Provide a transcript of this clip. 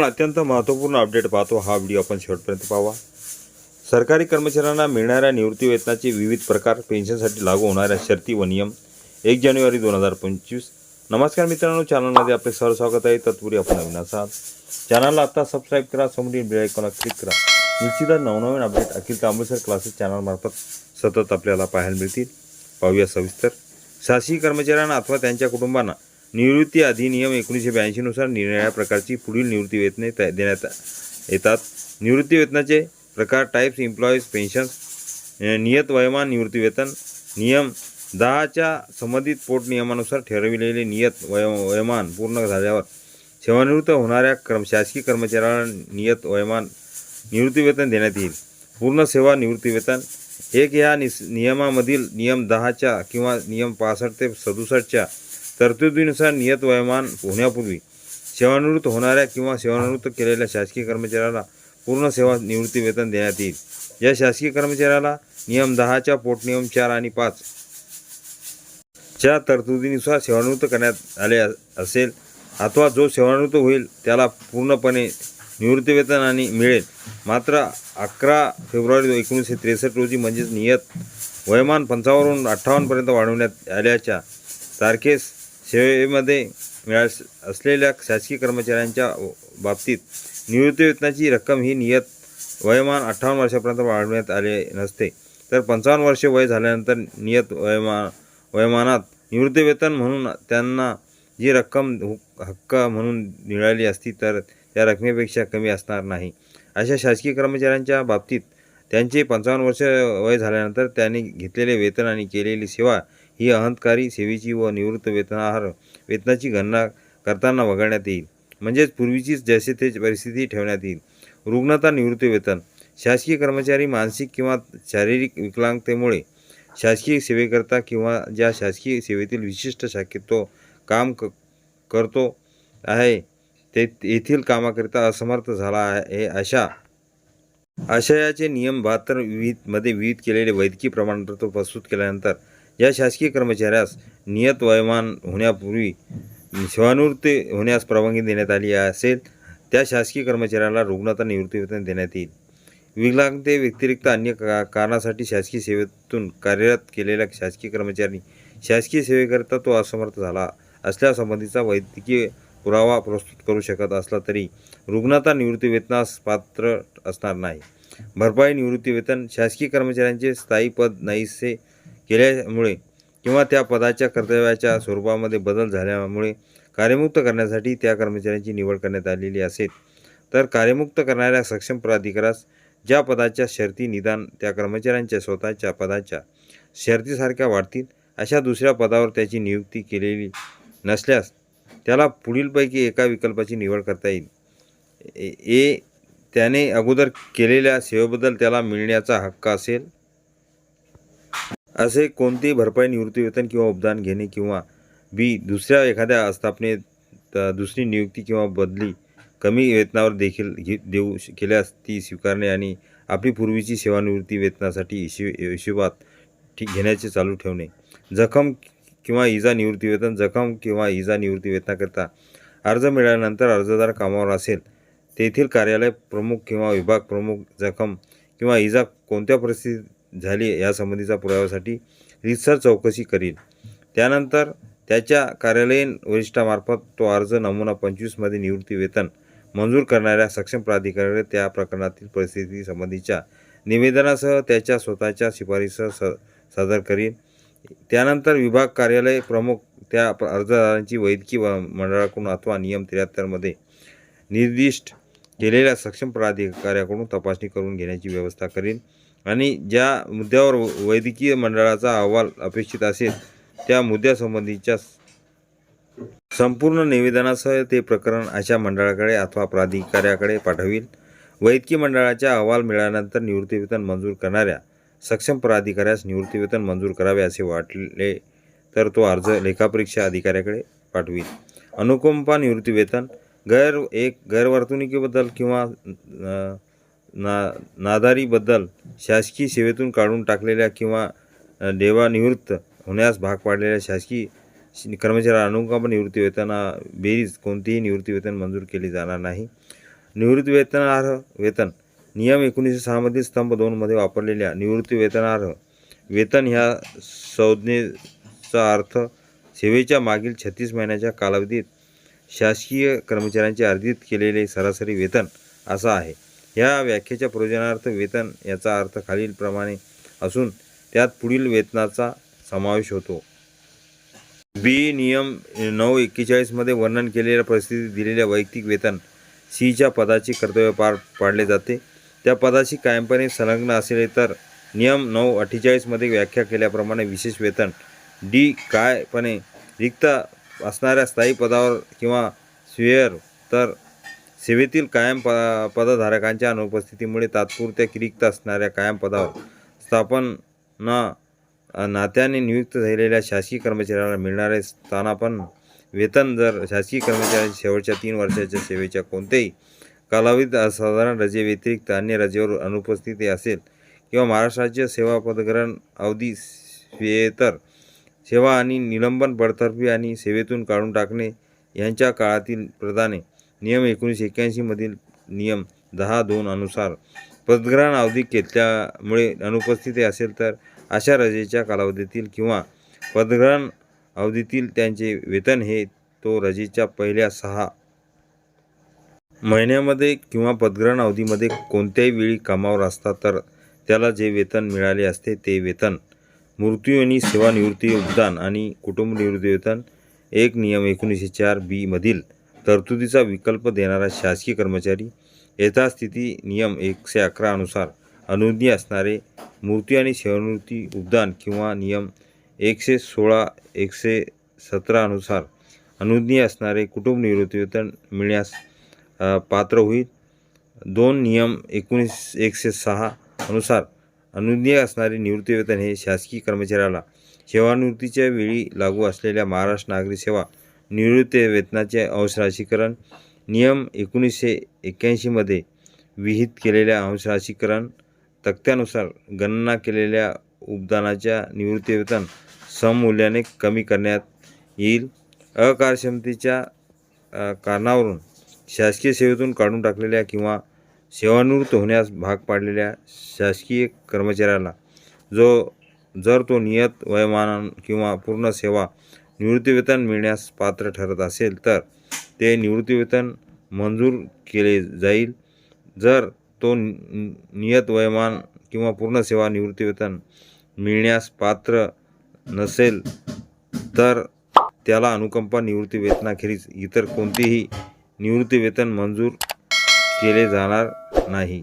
आपण अत्यंत महत्त्वपूर्ण अपडेट पाहतो. हा व्हिडिओ आपण शेवटपर्यंत पाहावा सरकारी कर्मचाऱ्यांना मिळणाऱ्या निवृत्ती वेतनाचे विविध प्रकार पेन्शनसाठी लागू होणाऱ्या शर्ती व नियम. एक जानेवारी दोन हजार पंचवीस. नमस्कार मित्रांनो चॅनलमध्ये आपले सहज स्वागत आहे. तत्पूर्वी आपण नवीन असाल चॅनलला आता सबस्क्राईब करा समोरील बेल आयकॉनला क्लिक करा. निश्चितच नवनवीन अपडेट अखिल कांबळेसर क्लासेस चॅनलमार्फत सतत आपल्याला पाहायला मिळतील. पाहूया सविस्तर. शासकीय कर्मचाऱ्यांना अथवा त्यांच्या कुटुंबांना निवृत्ती अधिनियम एकोणीसशे ब्याऐंशीनुसार निरनिराळ्या प्रकारची पुढील निवृत्ती वेतने देण्यात येतात. निवृत्ती वेतनाचे प्रकार टाईप्स एम्प्लॉईज पेन्शन नियत वयमान निवृत्ती वेतन नियम दहाच्या संबंधित पोट नियमानुसार ठरविलेले नियत वय वयमान पूर्ण झाल्यावर सेवानिवृत्त होणाऱ्या क्रम शासकीय कर्मचाऱ्याला नियत वयमान निवृत्ती वेतन देण्यात येईल. पूर्ण सेवा निवृत्ती वेतन एक ह्या निस नियमामधील नियम दहाच्या किंवा नियम पासष्ट ते सदुसष्टच्या तरतुदीनुसार नियत वयमान होण्यापूर्वी सेवानिवृत्त होणाऱ्या किंवा सेवानिवृत्त केलेल्या शासकीय कर्मचाऱ्याला पूर्ण सेवा निवृत्ती वेतन देण्यात येईल. या शासकीय कर्मचाऱ्याला नियम दहाच्या पोटनियम चार आणि पाच च्या तरतुदीनुसार सेवानिवृत्त करण्यात आले असेल अथवा जो सेवानिवृत्त होईल त्याला पूर्णपणे निवृत्तीवेतन आणि मिळेल. मात्र अकरा फेब्रुवारी एकोणीसशे त्रेसष्ट रोजी म्हणजेच नियत वयमान पंचावन्न अठ्ठावन्नपर्यंत वाढवण्यात आल्याच्या तारखेस सेवेमध्ये मिळास असलेल्या शासकीय कर्मचाऱ्यांच्या बाबतीत निवृत्तीवेतनाची रक्कम ही नियत वयमान अठ्ठावन्न वर्षापर्यंत वाढवण्यात आले नसते. तर पंचावन्न वर्षे वय झाल्यानंतर नियत वयमा वयमानात निवृत्तीवेतन म्हणून त्यांना जी रक्कम हक्क म्हणून मिळाली असती तर त्या रकमेपेक्षा कमी असणार नाही. अशा शासकीय कर्मचाऱ्यांच्या बाबतीत त्यांचे पंचावन्न वर्ष वय झाल्यानंतर त्यांनी घेतलेले वेतन आणि केलेली सेवा ही अहंकारी सेवेची व निवृत्त वेतनाहार वेतनाची गणना करताना वगळण्यात येईल. म्हणजेच पूर्वीचीच जैसे ते परिस्थिती ठेवण्यात येईल. रुग्णता निवृत्ती वेतन शासकीय कर्मचारी मानसिक किंवा शारीरिक विकलांगतेमुळे शासकीय सेवेकरता किंवा ज्या शासकीय सेवेतील विशिष्ट शाखेत तो काम क करतो आहे ते येथील कामाकरिता असमर्थ झाला आहे अशा आशयाचे नियम बहात्तर विविधमध्ये विविध केलेले वैद्यकीय प्रमाणपत्र प्रस्तुत केल्यानंतर या शासकीय कर्मचाऱ्यास नियत वयमान होण्यापूर्वी सेवानिवृत्ती होण्यास परवानगी देण्यात आली असेल त्या शासकीय कर्मचाऱ्याला रुग्णता निवृत्तीवेतन देण्यात येईल. विकलांगते व्यतिरिक्त अन्य का कारणासाठी शासकीय सेवेतून कार्यरत केलेल्या शासकीय कर्मचारी शासकीय सेवेकरिता तो असमर्थ झाला असल्यासंबंधीचा वैद्यकीय पुरावा प्रस्तुत करू शकत असला तरी रुग्णता निवृत्तीवेतनास पात्र असणार नाही. भरपाई निवृत्तीवेतन शासकीय कर्मचाऱ्यांचे स्थायी पद नाहीसे केल्यामुळे किंवा त्या पदाच्या कर्तव्याच्या स्वरूपामध्ये बदल झाल्यामुळे कार्यमुक्त करण्यासाठी त्या कर्मचाऱ्यांची निवड करण्यात आलेली असेल. तर कार्यमुक्त करणाऱ्या सक्षम प्राधिकारास ज्या पदाच्या शर्ती निदान त्या कर्मचाऱ्यांच्या स्वतःच्या पदाच्या शर्तीसारख्या वाढतील अशा दुसऱ्या पदावर त्याची नियुक्ती केलेली नसल्यास त्याला पुढीलपैकी एका विकल्पाची निवड करता येईल. ए ए त्याने अगोदर केलेल्या सेवेबद्दल त्याला मिळण्याचा हक्क असेल असे कोणतीही भरपाई निवृत्तीवेतन किंवा उपदान घेणे किंवा बी दुसऱ्या एखाद्या आस्थापनेत दुसरी नियुक्ती किंवा बदली कमी वेतनावर देखील घे देऊ केल्यास ती स्वीकारणे आणि आपली पूर्वीची सेवानिवृत्ती वेतनासाठी हिशे हिशोबात ठीक घेण्याचे चालू ठेवणे. जखम किंवा इजा निवृत्तीवेतन जखम किंवा इजा निवृत्तीवेतनाकरिता अर्ज मिळाल्यानंतर अर्जदार कामावर असेल तेथील कार्यालय प्रमुख किंवा विभाग प्रमुख जखम किंवा इजा कोणत्या परिस्थितीत झाली यासंबंधीचा पुराव्यासाठी रितसर चौकशी करील त्यानंतर त्याच्या कार्यालयीन वरिष्ठामार्फत तो अर्ज नमुना पंचवीसमध्ये निवृत्ती वेतन मंजूर करणाऱ्या सक्षम प्राधिकाऱ्याकडे त्या प्रकरणातील परिस्थितीसंबंधीच्या निवेदनासह त्याच्या स्वतःच्या शिफारसीसह स सादर करील त्यानंतर विभाग कार्यालय प्रमुख त्या अर्जदारांची वैद्यकीय व- मंडळाकडून अथवा नियम त्र्याहत्तरमध्ये निर्दिष्ट केलेल्या सक्षम प्राधिकाऱ्याकडून तपासणी करून घेण्याची व्यवस्था करीन. आणि ज्या मुद्द्यावर व- वैद्यकीय मंडळाचा अहवाल अपेक्षित असेल त्या मुद्द्यासंबंधीच्या संपूर्ण निवेदनासह ते प्रकरण अशा मंडळाकडे अथवा प्राधिकाऱ्याकडे पाठवील. वैद्यकीय मंडळाच्या अहवाल मिळाल्यानंतर निवृत्तीवेतन मंजूर करणाऱ्या सक्षम प्राधिकाऱ्यास निवृत्तीवेतन मंजूर करावे असे वाटले तर तो अर्ज लेखापरीक्षा अधिकाऱ्याकडे पाठवील. अनुकंपा निवृत्तीवेतन गैर एक गैरवर्तणुकीबद्दल किंवा ना नादारीबद्दल शासकीय सेवेतून काढून टाकलेल्या किंवा देवानिवृत्त होण्यास भाग पाडलेल्या शासकीय शि- कर्मचाऱ्याला अनुकंप निवृत्ती वेतना बेरीज कोणतेही निवृत्ती वेतन मंजूर केले जाणार नाही. निवृत्ती वेतनार्ह वेतन नियम एकोणीसशे सहामधील स्तंभ दोनमध्ये वापरलेल्या निवृत्ती वेतनार्ह वेतन ह्या संज्ञेचा अर्थ सेवेच्या मागील छत्तीस महिन्याच्या कालावधीत शासकीय कर्मचाऱ्यांचे अर्जित केलेले सरासरी वेतन असा आहे. ह्या व्याख्येच्या प्रयोजनार्थ वेतन याचा अर्थ खालीलप्रमाणे असून त्यात पुढील वेतनाचा समावेश होतो. बी. नियम नऊ एक्केचाळीसमध्ये वर्णन केलेल्या परिस्थितीत दिलेल्या वैयक्तिक वेतन सीच्या पदाची कर्तव्य पार पाडले जाते. त्या पदाशी कायमपणे संलग्न असले तर नियम नऊ अठ्ठेचाळीसमध्ये व्याख्या केल्याप्रमाणे विशेष वेतन डी. कायपणे रिक्त असणाऱ्या स्थायी पदावर किंवा स्वेअर तर सेवेतील कायम प पदधारकांच्या अनुपस्थितीमुळे तात्पुरत्या रिक्त असणाऱ्या कायम पदावर स्थापना नात्याने नियुक्त झालेल्या शासकीय कर्मचाऱ्याला मिळणारे स्थानापन्न वेतन जर शासकीय कर्मचाऱ्याच्या शेवटच्या तीन वर्षाच्या सेवेच्या कोणत्याही कालावधीत साधारण रजेव्यतिरिक्त अन्य रजेवर अनुपस्थिती असेल किंवा महाराष्ट्र राज्य सेवा पदग्रहण अवधी स्वेतर सेवा आणि निलंबन बडतर्फी आणि सेवेतून काढून टाकणे यांच्या काळातील प्रदाने. नियम एकोणीसशे एक्क्याऐंशीमधील नियम दहा दोन अनुसार पदग्रहण अवधी घेतल्यामुळे अनुपस्थिती असेल तर अशा रजेच्या कालावधीतील किंवा पदग्रहण अवधीतील त्यांचे वेतन हे तो रजेच्या पहिल्या सहा महिन्यामध्ये किंवा पदग्रहण अवधीमध्ये कोणत्याही वेळी कामावर असतात तर त्याला जे वेतन मिळाले असते ते वेतन. मृत्यू आणि सेवानिवृत्ती योगदान आणि कुटुंब निवृत्ती वेतन एक नियम एकोणीसशे चार बी मधील तरतुदीचा विकल्प देणारा शासकीय कर्मचारी यथास्थिती नियम एकशे अकरा अनुसार अनुज्ञेय असणारे मृत्यू आणि सेवानिवृत्ती उद्दान किंवा नियम एकशे सोळा एकशे सतरा अनुसार अनुज्ञेय असणारे कुटुंब निवृत्ती वेतन मिळण्यास पात्र होईल. दोन नियम एकोणीस एकशे सहा अनुसार अनुज्ञेय असणारे निवृत्तीवेतन हे शासकीय कर्मचाऱ्याला सेवानिवृत्तीच्या वेळी लागू असलेल्या महाराष्ट्र नागरी सेवा निवृत्ती वेतनाचे अंशराशीकरण नियम एकोणीसशे एक्क्याऐंशीमध्ये विहित केलेल्या अंशराशीकरण तक्त्यानुसार गणना केलेल्या उपदानाच्या निवृत्तीवेतन सममूल्याने कमी करण्यात येईल. अकार्यक्षमतेच्या कारणावरून शासकीय सेवेतून काढून टाकलेल्या किंवा सेवानिवृत्त होण्यास भाग पाडलेल्या शासकीय कर्मचाऱ्याला जो जर तो नियत वयमान किंवा पूर्ण सेवा निवृत्तीवेतन मिळण्यास पात्र ठरत असेल तर ते निवृत्तीवेतन मंजूर केले जाईल. जर तो नियत वयमान किंवा पूर्ण सेवा निवृत्तीवेतन मिळण्यास पात्र नसेल तर त्याला अनुकंपा निवृत्तीवेतनाखेरीज इतर कोणतेही निवृत्तीवेतन मंजूर केले जाणार नाही.